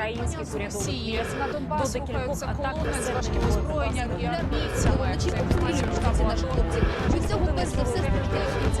українських урядових на Донбасу рухаються колони з важким озброєнням і армійцями. Вночі обстрілюють інформація наших хлопців. Від цього без все із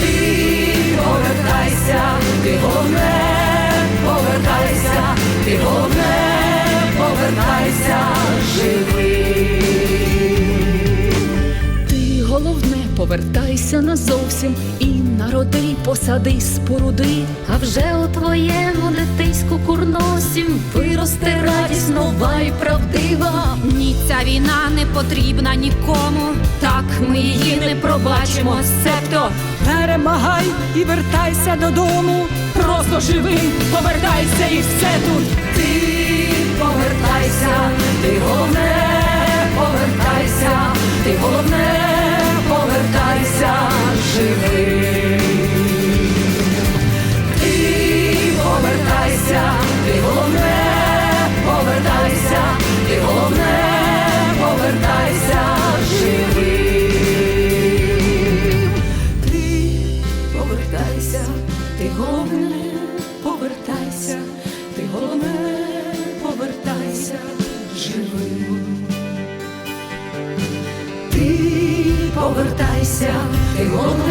Ти повертайся, ти головне, повертайся, ти головне, повертайся живим. Ти головне, повертайся назовсім і народи, посади, споруди. А вже у твоєму дитиську курносім виросте радість нова й правдива. Ні, ця війна не потрібна нікому. Так ми її не пробачимо, себто Перемагай і вертайся додому. Просто живи, повертайся і все тут. Ти повертайся, ти головне, повертайся, ти головне, повертайся живим. Ти повертайся, ти головне,